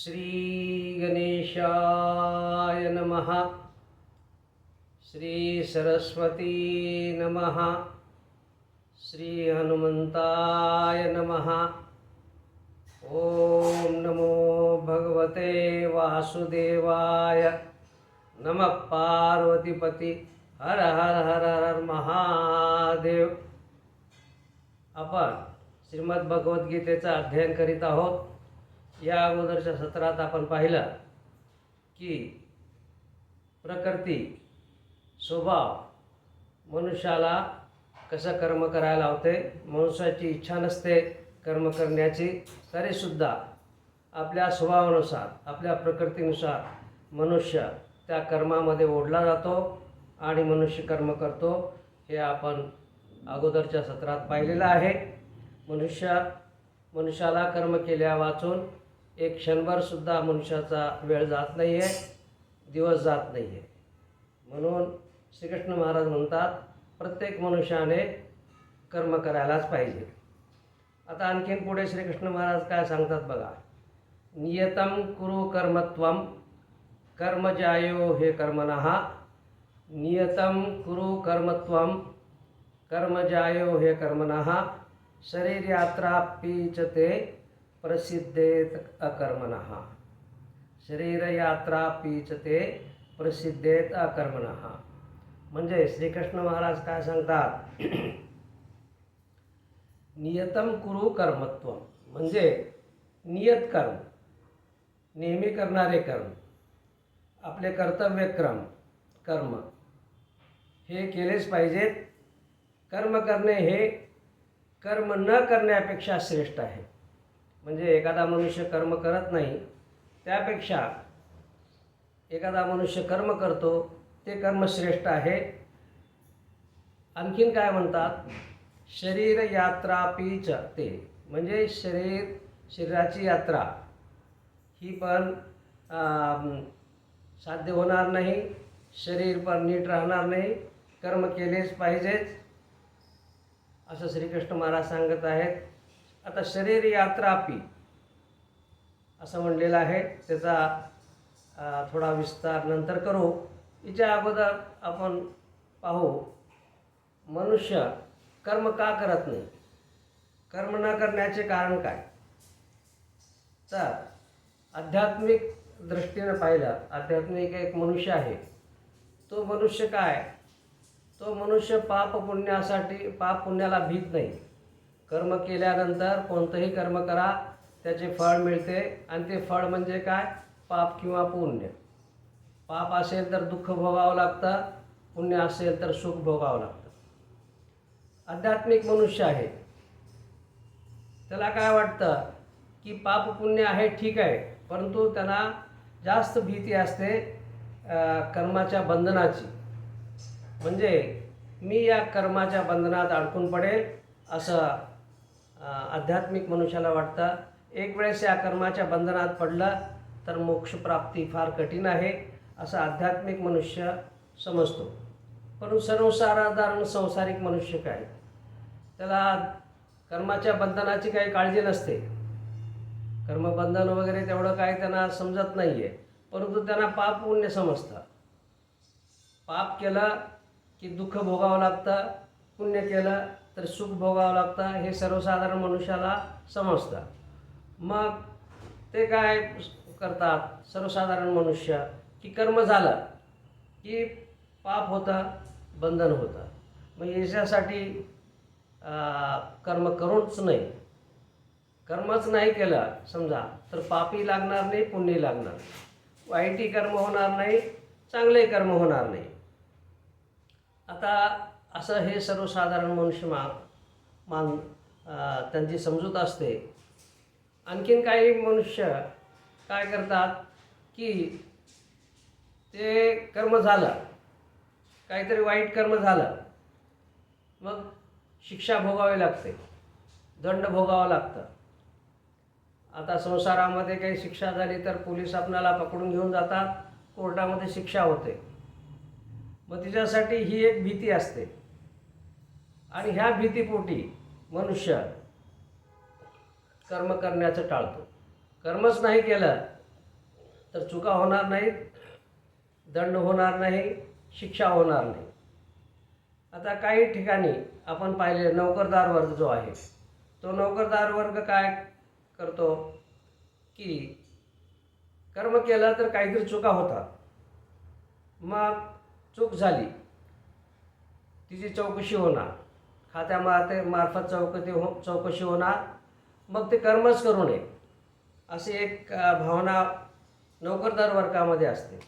श्रीगणेशाय नमः। श्रीसरस्वती नमः। श्रीहनुमन्ताय नमः। ॐ नमो भगवते वासुदेवाय। नमः पार्वतीपती। हर हर हर हर महादेव। आपण श्रीमद्भगवद्गीतेचं अध्ययन करीत आहोत. या अगोदरच्या सत्रात आपण पाहिलं की प्रकृती स्वभाव मनुष्याला कसं कर्म करायला लावते मनुष्याची इच्छा नसते कर्म करण्याची तरीसुद्धा आपल्या स्वभावानुसार आपल्या प्रकृतीनुसार मनुष्य त्या कर्मामध्ये ओढला जातो आणि मनुष्य कर्म करतो हे आपण अगोदरच्या सत्रात पाहिलेलं आहे. मनुष्य मनुष्याला कर्म केल्या वाचून एक क्षणभरसुद्धा मनुष्याचा वेळ जात नाही आहे दिवस जात नाही आहे म्हणून श्रीकृष्ण महाराज म्हणतात प्रत्येक मनुष्याने कर्म करायलाच पाहिजे. आता आणखीन पुढे श्रीकृष्ण महाराज काय सांगतात बघा. नियतम कुरु कर्मत्वम कर्मजायो हे कर्मणः नियतम कुरु कर्मत्वम कर्मजायो हे कर्मणः शरीरयात्रापि च ते प्रसिद्धेत अकर्मण। शरीरयात्रा पीच ते प्रसिद्धेत अकर्मण। म्हणजे श्रीकृष्ण महाराज काय सांगतात? नियतम कुरु कर्मत्व। म्हणजे नियत कर्म। नेहमी करणारे कर्म। आपले कर्तव्य क्रम कर्म। हे केलेच पाहिजेत। कर्म करणे हे कर्म न करण्यापेक्षा श्रेष्ठ आहे। म्हणजे एखादा मनुष्य कर्म करत नाही त्यापेक्षा एखादा मनुष्य कर्म करतो ते कर्म श्रेष्ठ आहे. आणखीन काय म्हणतात? शरीर यात्रापीच ते. म्हणजे शरीर शरीराची यात्रा. ही पण साध्य होणार नाही. शरीर पण नीट राहणार नाही. कर्म केलेच पाहिजेच. असं श्रीकृष्ण महाराज सांगत आहेत. आता शरीर यात्रापी असं म्हणलेलं आहे. त्याचा थोडा विस्तार नंतर करू. याच्या अगोदर आपण पाहू. मनुष्य कर्म का करत नाही? कर्म न करण्याचे कारण काय? तर आध्यात्मिक दृष्टीनं पाहिलं आध्यात्मिक एक मनुष्य आहे. तो मनुष्य काय? तो मनुष्य पाप पुण्यासाठी पाप पुण्याला भीत नाही. कर्म केल्यानंतर कोणतंही कर्म करा त्याचे फळ मिळते. आणि ते फळ म्हणजे काय? पाप किंवा पुण्य. पाप असेल तर दुःख भोगावं लागतं पुण्य असेल तर सुख भोगावं लागतं. आध्यात्मिक मनुष्य आहे. त्याला काय वाटतं? की पाप पुण्य आहे ठीक आहे. परंतु त्यांना जास्त भीती असते कर्माच्या बंधनाची. म्हणजे मी या कर्माच्या बंधनात अडकून पडेल असं आध्यात्मिक मनुष्याला वाटतं एक वेळेस या कर्माच्या बंधनात पडलं तर मोक्षप्राप्ती फार कठीण आहे असं आध्यात्मिक मनुष्य समजतो. परंतु सर्वसाधारण संसारिक मनुष्य काय? त्याला कर्माच्या बंधनाची काही काळजी नसते. कर्मबंधन वगैरे तेवढं काही त्यांना समजत नाही आहे परंतु त्यांना पाप पुण्य समजतं. पाप केलं की दुःख भोगावं लागतं पुण्य केलं तर सुख भोगावं लागतं. हे सर्वसाधारण मनुष्याला समजतं. मग ते काय करतात? सर्वसाधारण मनुष्य की कर्म झालं की पाप होतं बंधन होतं. मग याच्यासाठी कर्म करूनच नाही. कर्मच नाही केलं समजा तर पापी लागणार नाही पुण्य लागणार वाईटही कर्म होणार नाही चांगले कर्म होणार नाही. आता असं हे सर्वसाधारण मनुष्य मा मान त्यांची समजूत असते. आणखीन काही मनुष्य काय करतात की ते कर्म झालं काहीतरी वाईट कर्म झालं मग शिक्षा भोगावी लागते दंड भोगावं लागतं. आता संसारामध्ये काही शिक्षा झाली तर पोलीस आपणाला पकडून घेऊन जातात कोर्टामध्ये शिक्षा होते. मग तिच्यासाठी ही एक भीती असते. आणि ह्या भीतीपोटी मनुष्य कर्म करण्याचं टाळतो. कर्मच नाही केलं तर चुका होणार नाहीत दंड होणार नाही शिक्षा होणार नाही. आता काही ठिकाणी आपण पाहिले नोकरदार वर्ग जो आहे तो नोकरदार वर्ग काय करतो? की कर्म केलं तर काहीतरी चुका होतात. मग चूक झाली. तिची चौकशी होणार. खात्यामार्फत मार्फत चौकशी हो चौकशी होणार. मग ते कर्मच करू नये. अशी एक भावना नोकरदार वर्गामध्ये असते.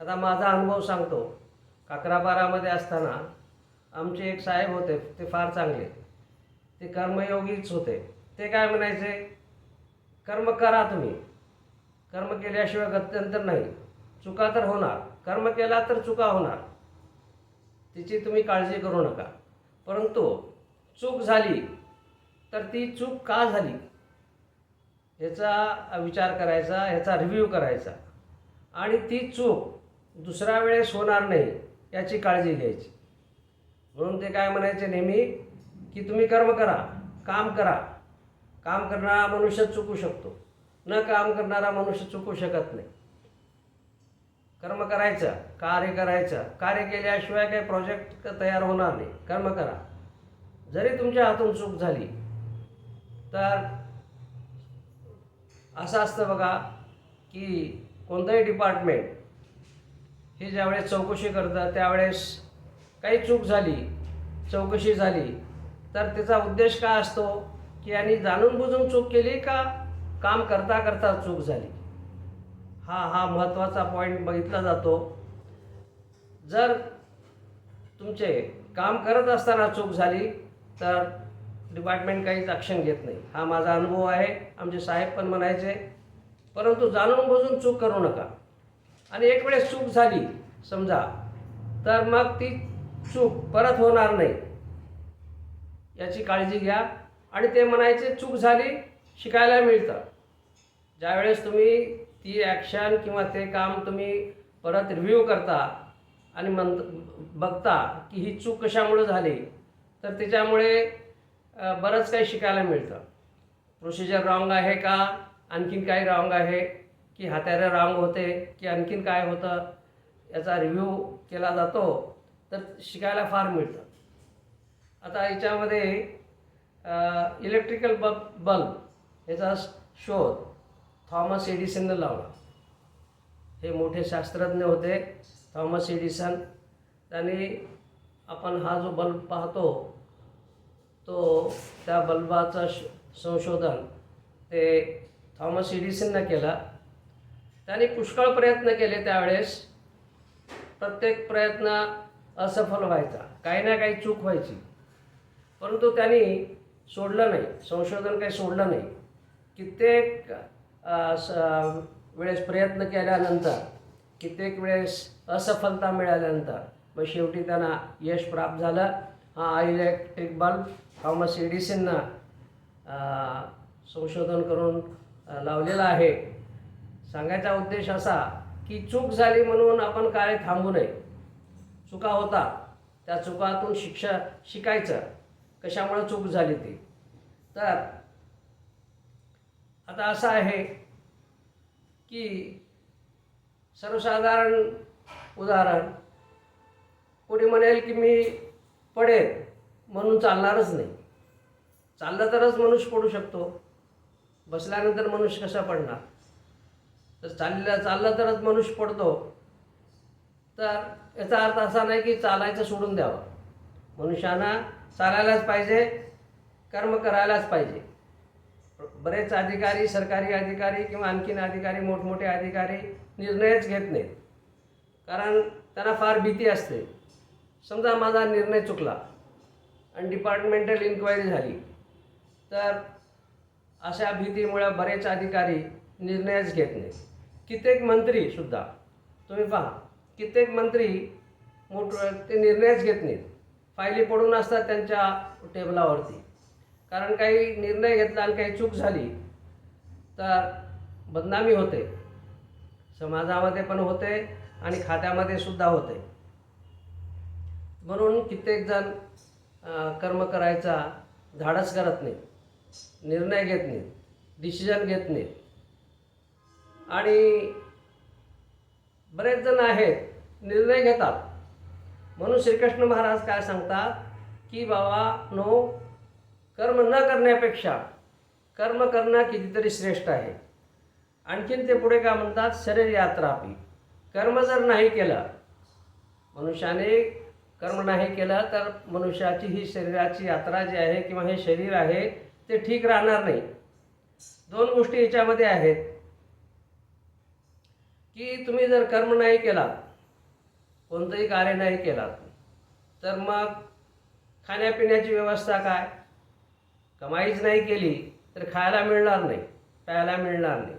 आता माझा अनुभव सांगतो. काकराबारामध्ये असताना आमचे एक साहेब होते. ते फार चांगले. ते कर्मयोगीच होते. ते काय म्हणायचे? कर्म करा तुम्ही. कर्म केल्याशिवाय गत्यंतर नाही. चुका तर होणार. कर्म केला तर चुका होणार. तिची तुम्ही काळजी करू नका. परंतु चूक झाली तर ती चूक का झाली? ह्याचा विचार करायचा ह्याचा रिव्ह्यू करायचा. आणि ती चूक दुसऱ्या वेळेस होणार नाही याची काळजी घ्यायची. म्हणून ते काय म्हणायचे नेहमी की तुम्ही कर्म करा काम करा. काम करणारा मनुष्य चुकू शकतो. न काम करणारा मनुष्य चुकू शकत नाही. कर्म करायचं कार्य करायचं. कार्य केल्याशिवाय काही प्रोजेक्ट तयार होणार नाही. कर्म करा. जरी तुमच्या हातून चूक झाली तर असं असतं बघा की कोणतंही डिपार्टमेंट हे ज्यावेळेस चौकशी करतं त्यावेळेस काही चूक झाली चौकशी झाली तर त्याचा उद्देश काय असतो की यांनी जाणून बुजून चूक केली का? काम करता करता चूक झाली. हा हा महत्त्वाचा पॉईंट बघितला जातो. जर तुमचे काम करत असताना चूक झाली तर डिपार्टमेंट काहीच ॲक्शन घेत नाही. हा माझा अनुभव आहे. आमचे साहेब पण म्हणायचे परंतु जाणून बुजून चूक करू नका. आणि एक वेळेस चूक झाली समजा तर मग ती चूक परत होणार नाही. याची काळजी घ्या. आणि ते म्हणायचे चूक झाली शिकायला मिळतं. ज्यावेळेस तुम्ही ती ॲक्शन किंवा ते काम तुम्ही परत रिव्ह्यू करता आणि म्हण बघता की ही चूक कशामुळे झाली तर त्याच्यामुळे बरंच काही शिकायला मिळतं. प्रोसिजर रॉंग आहे का? आणखीन काही रॉंग आहे? की हात्यारे रॉंग होते? की आणखीन काय होतं? याचा रिव्ह्यू केला जातो तर शिकायला फार मिळतं. आता याच्यामध्ये इलेक्ट्रिकल बल्ब बल्ब याचा शोध. थॉमस एडिसननं लावला. हे मोठे शास्त्रज्ञ होते थॉमस एडिसन. त्यांनी आपण हा जो बल्ब पाहतो तो त्या बल्बाचं श संशोधन ते थॉमस एडिसननं केलं. त्यांनी पुष्कळ प्रयत्न केले त्यावेळेस. प्रत्येक प्रयत्न असफल व्हायचा काही ना काही चूक व्हायची. परंतु त्यांनी सोडलं नाही संशोधन काही सोडलं नाही. कित्येक स- वेळेस प्रयत्न केल्यानंतर कित्येक वेळेस असफलता मिळाल्यानंतर मग शेवटी त्यांना यश प्राप्त झालं. हा इलेक्ट्रिक बल्ब थॉमस एडिसननं संशोधन करून लावलेलं लावलेला आहे. सांगायचा उद्देश असा की चूक झाली म्हणून आपण काय थांबू नये. चुका होता त्या चुकातून शिक्षा शिकायचं. कशामुळे चूक झाली ती? तर आता असं आहे की सर्वसाधारण उदाहरण. कोणी म्हणेल की मी पडेल म्हणून चालणारच नाही. चाललं तरच मनुष्य पडू शकतो. बसल्यानंतर मनुष्य कसा पडणार? तर चाललं चाललं तरच मनुष्य पडतो. तर याचा अर्थ असा नाही की चालायचं सोडून द्यावं. मनुष्यानं चालायलाच पाहिजे कर्म करायलाच पाहिजे. बरेच अधिकारी सरकारी अधिकारी किंवा आणखीन अधिकारी मोठमोठे अधिकारी निर्णयच घेत नाहीत. कारण त्यांना फार भीती असते. समजा माझा निर्णय चुकला आणि डिपार्टमेंटल इन्क्वायरी झाली तर अशा भीतीमुळं बरेच अधिकारी निर्णयच घेत नाहीत. कित्येक मंत्रीसुद्धा तुम्ही पहा कित्येक मंत्री मोठ ते निर्णयच घेत नाहीत. फायली पडून असतात त्यांच्या टेबलावरती. कारण काही निर्णय घेतला आणि काही चूक झाली तर बदनामी होते. समाजामध्ये पण होते आणि खात्यामध्ये सुद्धा होते. म्हणून कित्येक जण कर्म करायचा धाडस करत नाही निर्णय घेत नाही डिसिजन घेत नाही आणि बरेच जण आहेत निर्णय घेतात. म्हणून श्रीकृष्ण महाराज काय सांगतात की बाबा नो कर्म न करण्यापेक्षा कर्म करणं कितीतरी श्रेष्ठ आहे. आणखीन ते पुढे काय म्हणतात? शरीर यात्रापी कर्म जर नाही केलं मनुष्याने कर्म नाही केलं तर मनुष्याची ही शरीराची यात्रा जी आहे किंवा हे शरीर आहे ते ठीक राहणार नाही. दोन गोष्टी याच्यामध्ये आहेत. की तुम्ही जर कर्म नाही केला कोणतंही कार्य नाही केलात तर मग खाण्यापिण्याची व्यवस्था काय? कमाईच नाही केली तर खायला मिळणार नाही प्यायला मिळणार नाही.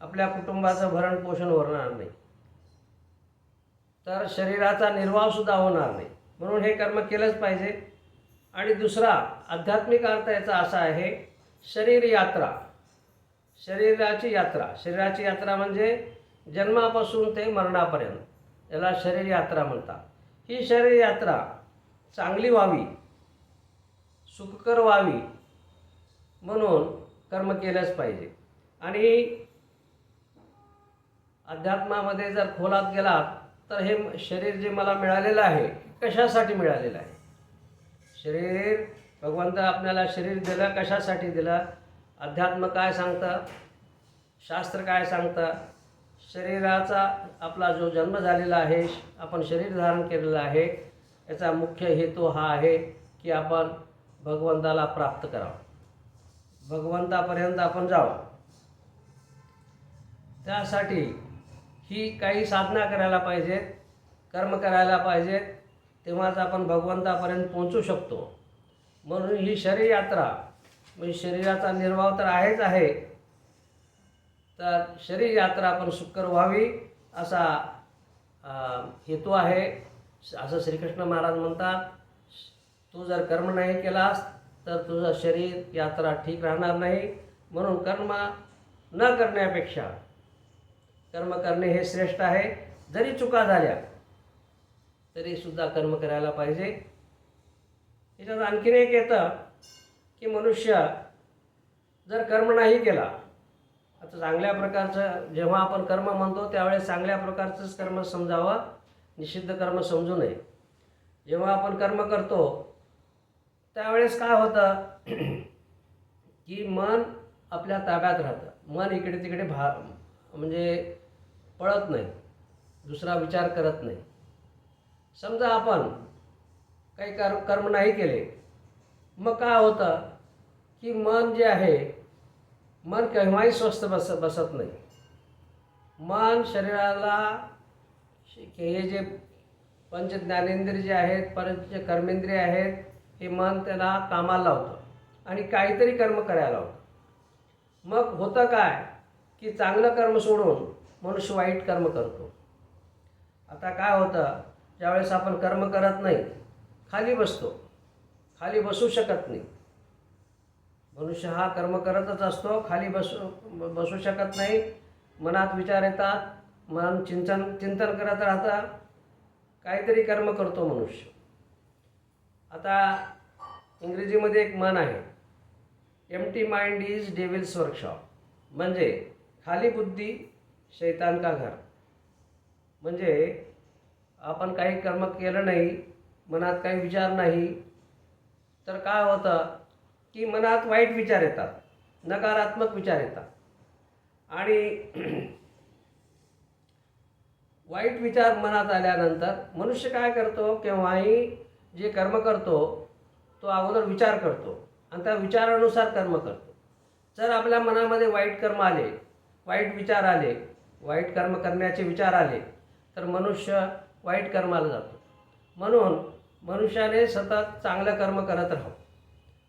आपल्या कुटुंबाचं भरण पोषण होणार नाही. तर शरीराचा निर्वाहसुद्धा होणार नाही. म्हणून हे कर्म केलंच पाहिजे. आणि दुसरा आध्यात्मिक अर्थ याचा असा आहे शरीर यात्रा. शरीराची यात्रा. शरीराची यात्रा म्हणजे जन्मापासून ते मरणापर्यंत याला शरीर यात्रा म्हणतात. ही शरीर यात्रा चांगली व्हावी सुखकर व्हावी म्हणून कर्म केलंच पाहिजे. आणि अध्यात्मामध्ये जर खोलात गेलात तर हे शरीर जे मला मिळालेलं आहे कशासाठी मिळालेलं आहे? शरीर भगवंत आपल्याला शरीर दिलं कशासाठी दिलं? अध्यात्म काय सांगतं? शास्त्र काय सांगतं? शरीराचा आपला जो जन्म झालेला आहे आपण शरीर धारण केलेलं आहे याचा मुख्य हेतू हा आहे की आपण भगवंताला प्राप्त करावं. भगवंतापर्यंत आपण जावं. त्यासाठी ही काही साधना करायला पाहिजेत कर्म करायला पाहिजेत तेव्हाच आपण भगवंतापर्यंत पोहोचू शकतो. म्हणून ही शरीरयात्रा म्हणजे शरीराचा निर्वाह तर आहेच आहे तर शरीरयात्रा आपण सुकर व्हावी असा हेतू आहे. असं श्रीकृष्ण महाराज म्हणतात तू जर कर्म नाही केलास तर तुझं शरीर यात्रा ठीक राहणार नाही. म्हणून कर्म न करण्यापेक्षा कर्म करणे हे श्रेष्ठ आहे. जरी चुका झाल्या तरीसुद्धा कर्म करायला पाहिजे. याच्यात आणखीन एक येतं की मनुष्य जर कर्म नाही केला आता चांगल्या प्रकारचं जेव्हा आपण कर्म म्हणतो त्यावेळेस चांगल्या प्रकारचंच कर्म समजावं. निषिद्ध कर्म समजू नये. जेव्हा आपण कर्म करतो त्यावेळेस काय होतं? की मन आपल्या ताब्यात राहतं. मन इकडे तिकडे भा म्हणजे पळत नाही. दुसरा विचार करत नाही. समजा आपण काही कर कर्म नाही केले मग काय होतं? की मन जे आहे मन केव्हाही स्वस्थ बस बसत नाही. मन शरीराला हे जे पंच ज्ञानेंद्रिय जे आहेत पंच कर्मेंद्रिय आहेत हे मन त्याला कामाला लावतं आणि काहीतरी कर्म करायला लावतं. मग होतं काय की चांगलं कर्म सोडून मनुष्य वाईट कर्म करतो. आता काय होतं ज्यावेळेस आपण कर्म करत नाही खाली बसतो. खाली बसू शकत नाही. मनुष्य हा कर्म करतच असतो खाली बसू बसू शकत नाही. मनात विचार येतात मन चिंतन चिंतन करत राहतं. काहीतरी कर्म करतो मनुष्य. आता इंग्रजीमध्ये एक मन आहे empty mind is devil's workshop म्हणजे खाली बुद्धी शैतान का घर? म्हणजे आपण काही कर्म केलं नाही मनात काही विचार नाही तर काय होतं? की मनात वाईट विचार येतात नकारात्मक विचार येतात. आणि वाईट विचार मनात आल्यानंतर मनुष्य काय करतो? केव्हाही जे कर्म करतो तो अगोदर विचार करतो आणि त्या विचारानुसार कर्म करतो. जर आपल्या मनामध्ये वाईट कर्म आले वाईट विचार आले वाईट कर्म करण्याचे विचार आले तर मनुष्य वाईट कर्माला जातो. म्हणून मनुष्याने सतत चांगलं कर्म करत राहावं.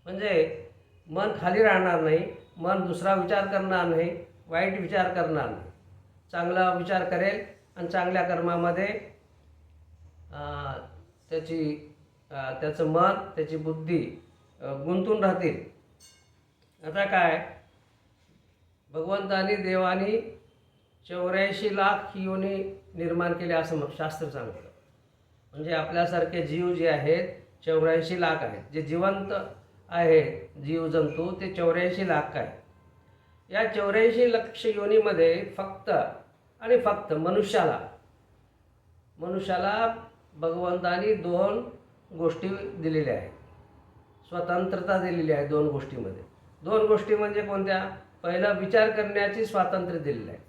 म्हणजे मन खाली राहणार नाही मन दुसरा विचार करणार नाही वाईट विचार करणार नाही. चांगला विचार करेल आणि चांगल्या कर्मामध्ये त्याची त्याचं मन त्याची बुद्धी गुंतून राहतील. आता काय? भगवंतानी देवानी चौऱ्याऐंशी लाख योनी निर्माण केले असं मग शास्त्र सांगतं. म्हणजे आपल्यासारखे जीव जे आहेत चौऱ्याऐंशी लाख आहेत. जे जिवंत आहेत जीवजंतू ते चौऱ्याऐंशी लाख आहे या चौऱ्याऐंशी लक्ष योनीमध्ये फक्त आणि फक्त मनुष्याला. मनुष्याला भगवंतानी दोन गोष्टी दिलेल्या आहेत. स्वतंत्रता दिलेली आहे दोन गोष्टीमध्ये. दोन गोष्टी म्हणजे कोणत्या? पहिलं विचार करण्याची स्वातंत्र्य दिलेलं आहे.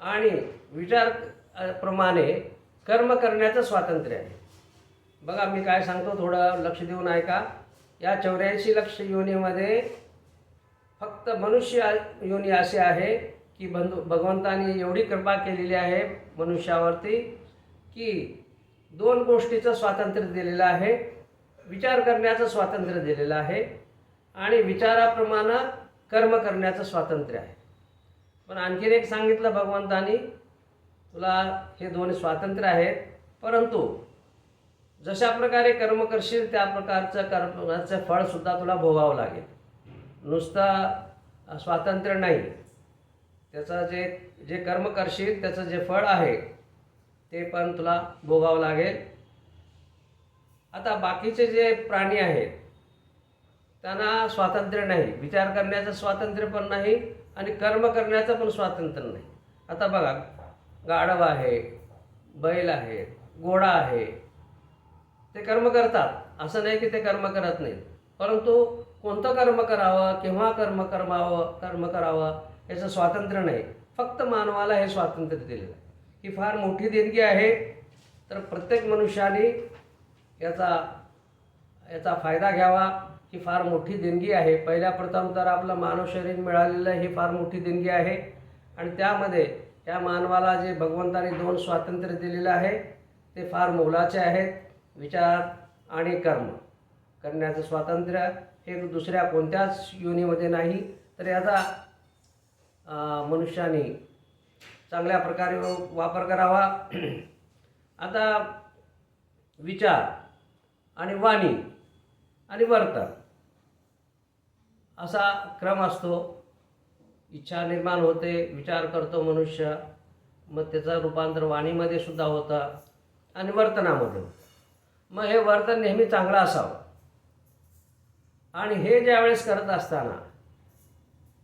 आणि विचार प्रमाणे कर्म करण्याचं स्वातंत्र्य आहे. बघा मी काय सांगतो थोडं लक्ष देऊन ऐका. या चौऱ्याऐंशी लक्ष योनीमध्ये फक्त मनुष्य योनी असे आहे की बंधू भगवंताने एवढी कृपा केलेली आहे मनुष्यावरती की दोन गोष्टीचं स्वातंत्र्य दिलेलं आहे विचार करण्याचं स्वातंत्र्य दिलेलं आहे आणि विचाराप्रमाणे कर्म करण्याचं स्वातंत्र्य आहे. पण आणखीन एक सांगितलं भगवंतानी तुला हे दोन स्वातंत्र्य आहेत परंतु जशा प्रकारे कर्म करशील त्या प्रकारचं कर्माचं फळसुद्धा तुला भोगावं लागेल. नुसतं स्वातंत्र्य नाही. त्याचं जे जे कर्म करशील त्याचं जे फळ आहे ते पण तुला भोगावं लागेल. आता बाकीचे जे प्राणी आहेत त्यांना स्वातंत्र्य नाही. विचार करण्याचं स्वातंत्र्य पण नाही आणि कर्म करण्याचं पण स्वातंत्र्य नाही. आता बघा गाढव आहे बैल आहे घोडा आहे ते कर्म करतात. असं नाही की ते कर्म करत नाहीत. परंतु कोणतं कर्म करावं केव्हा कर्म करमावं कर्म करावं याचं स्वातंत्र्य नाही. फक्त मानवाला हे स्वातंत्र्य दिलेलं आहे. ही फार मोठी देणगी आहे. तर प्रत्येक मनुष्याने याचा याचा फायदा घ्यावा ही फार मोठी देणगी आहे. पहिल्या प्रथम तर आपलं मानव शरीर मिळालेलं ही फार मोठी देणगी आहे. आणि त्यामध्ये या मानवाला जे भगवंताने दोन स्वातंत्र्य दिलेलं आहे ते फार मोलाचे आहेत. विचार आणि कर्म. करण्याचं स्वातंत्र्य हे दुसऱ्या कोणत्याच योनीमध्ये नाही. तर याचा मनुष्याने चांगल्या प्रकारे वापर करावा. आता विचार आणि वाणी आणि वर्तन असा क्रम असतो. इच्छा निर्माण होते विचार करतो मनुष्य मग त्याचं रूपांतर वाणीमध्ये सुद्धा होतं आणि वर्तनामध्ये मग हे वर्तन नेहमी चांगलं असावं. आणि हे ज्यावेळेस करत असताना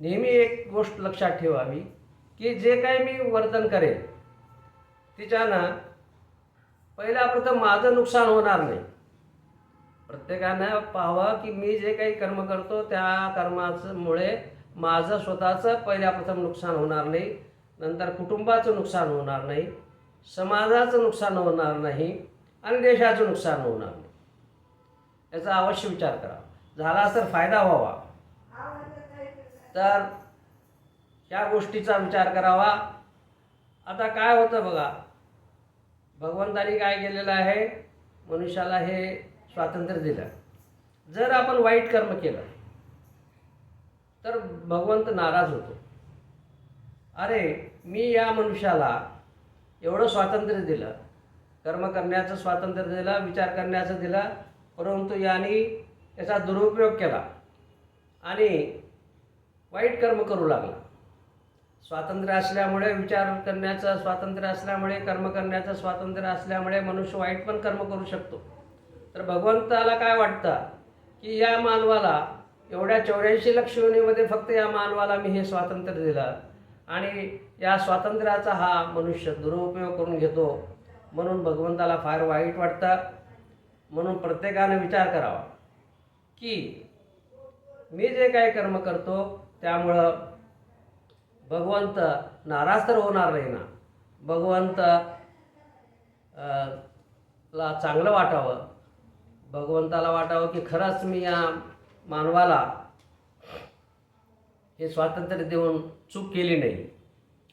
नेहमी एक गोष्ट लक्षात ठेवावी की जे काही मी वर्तन करेन तिच्यानं पहिला प्रथम माझं नुकसान होणार नाही. प्रत्येकानं पाहावं की मी जे काही कर्म करतो त्या कर्माचमुळे माझं स्वतःचं पहिल्या प्रथम नुकसान होणार नाही नंतर कुटुंबाचं नुकसान होणार नाही समाजाचं नुकसान होणार नाही आणि देशाचं नुकसान होणार नाही. याचा अवश्य विचार करा. झाला तर फायदा व्हावा. तर या गोष्टीचा विचार करावा. आता काय होतं बघा? भगवंतानी काय केलेलं आहे? मनुष्याला हे स्वातंत्र्य दिलं. जर आपण वाईट कर्म केलं तर भगवंत नाराज होतो. अरे मी या मनुष्याला एवढं स्वातंत्र्य दिलं. कर्म करण्याचं स्वातंत्र्य दिलं विचार करण्याचं दिलं परंतु यांनी त्याचा दुरुपयोग केला आणि वाईट कर्म करू लागला. स्वातंत्र्य असल्यामुळे विचार करण्याचं स्वातंत्र्य असल्यामुळे कर्म करण्याचं स्वातंत्र्य असल्यामुळे मनुष्य वाईट पण कर्म करू शकतो. तर भगवंताला काय वाटतं? की या मानवाला एवढ्या चौऱ्याऐंशी लक्ष योनीमध्ये फक्त या मानवाला मी हे स्वातंत्र्य दिलं आणि या स्वातंत्र्याचा हा मनुष्य दुरुपयोग करून घेतो म्हणून भगवंताला फार वाईट वाटतं. म्हणून प्रत्येकानं विचार करावा की मी जे काही कर्म करतो त्यामुळं भगवंत नाराज तर होणार नाही ना. भगवंत ला चांगलं वाटावं. भगवंताला वाटावं की खरंच मी या मानवाला हे स्वातंत्र्य देऊन चूक केली नाही.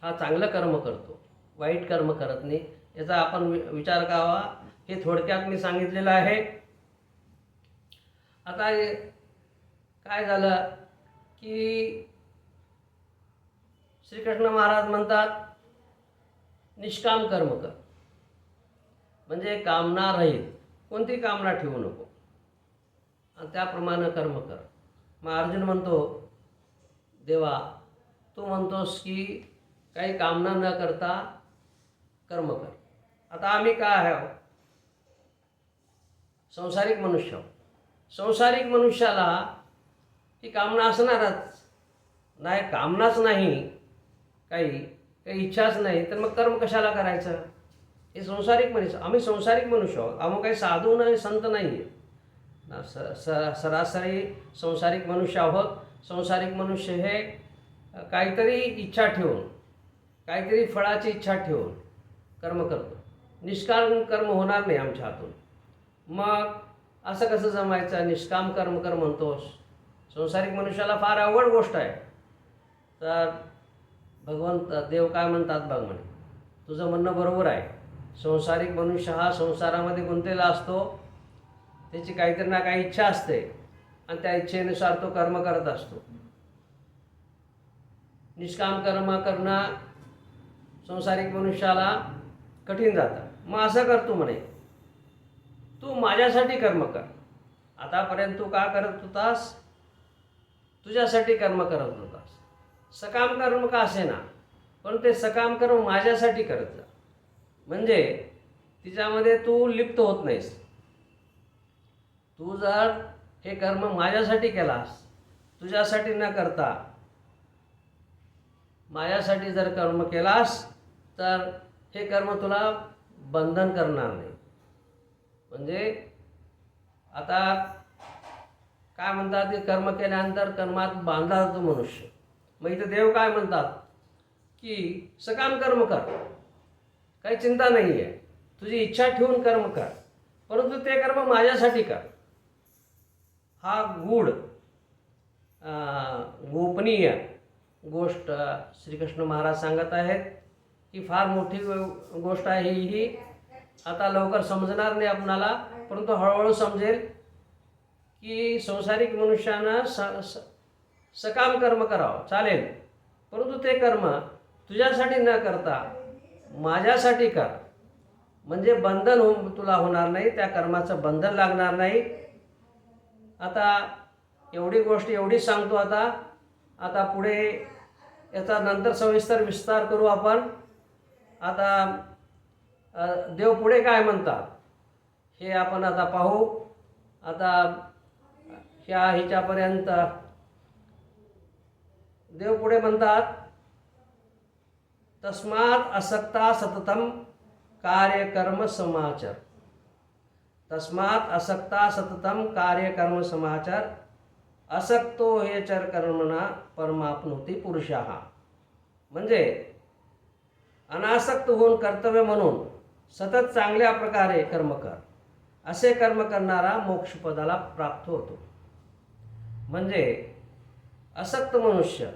हा चांगलं कर्म करतो. वाईट कर्म करत नाही. याचा आपण वि- विचार करावा. हे थोडक्यात मी सांगितलेलं आहे. आता काय झालं की श्रीकृष्ण महाराज म्हणतात निष्काम कर्म कर. म्हणजे कामना रहित. कोणती कामना ठेवू नको. आणि त्याप्रमाणे कर्म कर. मग अर्जुन म्हणतो देवा तू म्हणतोस की काही कामना न करता कर्म कर. आता आम्ही काय आहे? संसारिक मनुष्य संसारिक मनुष्याला ही कामना असणारच. नाही कामनाच नाही. काही काही इच्छाच नाही तर मग कर्म कशाला करायचं? हे संसारिक मनुष्य आम्ही संसारिक मनुष्य आहोत. आम्ही काही साधू नाही संत नाही आहे ना स स सरासरी संसारिक मनुष्य आहोत. संसारिक मनुष्य हे काहीतरी इच्छा ठेवून काहीतरी फळाची इच्छा ठेवून कर्म करतो. निष्काम कर्म होणार नाही आमच्या हातून. मग असं कसं जमायचं? निष्काम कर्म कर म्हणतोस. संसारिक मनुष्याला फार अवघड गोष्ट आहे. तर भगवंत देव काय म्हणतात बघ म्हणे? तुझं म्हणणं बरोबर आहे. संसारिक मनुष्य हा संसारामध्ये गुंतलेला असतो. त्याची काहीतरी ना काही इच्छा असते आणि त्या इच्छेनुसार तो कर्म करत असतो. निष्काम कर्म करणं संसारिक मनुष्याला कठीण जातं. मग असं कर तू म्हणे. तू माझ्यासाठी कर्म कर. आतापर्यंत तू का करत होतास? तुझ्यासाठी कर्म करत होता. सकाम कर्म का असे ना पण ते सकाम कर्म माझ्यासाठी करत जा. म्हणजे तिच्यामध्ये तू लिप्त होत नाहीस. तू जर हे कर्म माझ्यासाठी केलास तुझ्यासाठी न करता माझ्यासाठी जर कर्म केलास तर हे कर्म तुला बंधन करणार नाही. म्हणजे आता काय म्हणतात की कर्म केल्यानंतर कर्मात बांधला जातो मनुष्य. मग इथं देव काय म्हणतात? की सकाम कर्म कर. काही चिंता नाही आहे तुझी इच्छा ठेवून कर्म कर. परंतु ते कर्म माझ्यासाठी कर. हा गूढ गोपनीय गोष्ट श्रीकृष्ण महाराज सांगत आहेत की फार मोठी गोष्ट आहे ही ही. आता लवकर समजणार नाही आपणाला परंतु हळूहळू समजेल की संसारिक मनुष्यानं स स- सकाम कर्म करावं. चालेल. परंतु ते कर्म तुझ्यासाठी न करता माझ्यासाठी कर. म्हणजे बंधन हो तुला होणार नाही त्या कर्माचं बंधन लागणार नाही. आता एवढी गोष्ट एवढीच सांगतो आता. आता पुढे याचा नंतर सविस्तर विस्तार करू आपण. आता देव पुढे काय म्हणतात? हे आपण आता पाहू. आता ह्या ह्याच्यापर्यंत देव पुढे म्हणतात तस्मात असक्ता सततम कार्यकर्म समाचार. तस्मात असक्ता सततम कार्यकर्म समाचार असक्तो हे चर कर्मणा परमाप्नोती पुरुषा. म्हणजे अनासक्त होऊन कर्तव्य म्हणून सतत चांगल्या प्रकारे कर्म कर असे कर्म करणारा मोक्षपदाला प्राप्त होतो. म्हणजे असक्त मनुष्य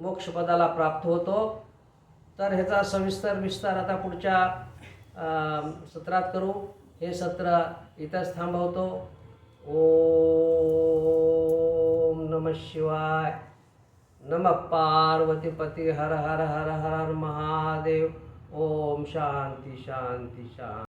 मोक्षपदाला प्राप्त होतो. तर ह्याचा सविस्तर विस्तार आता पुढच्या सत्रात करू. हे सत्र इथंच थांबवतो. ओम नम शिवाय. नम पार्वतीपती हर हर हर हर हर महादेव. ओम शांती शांती शांती.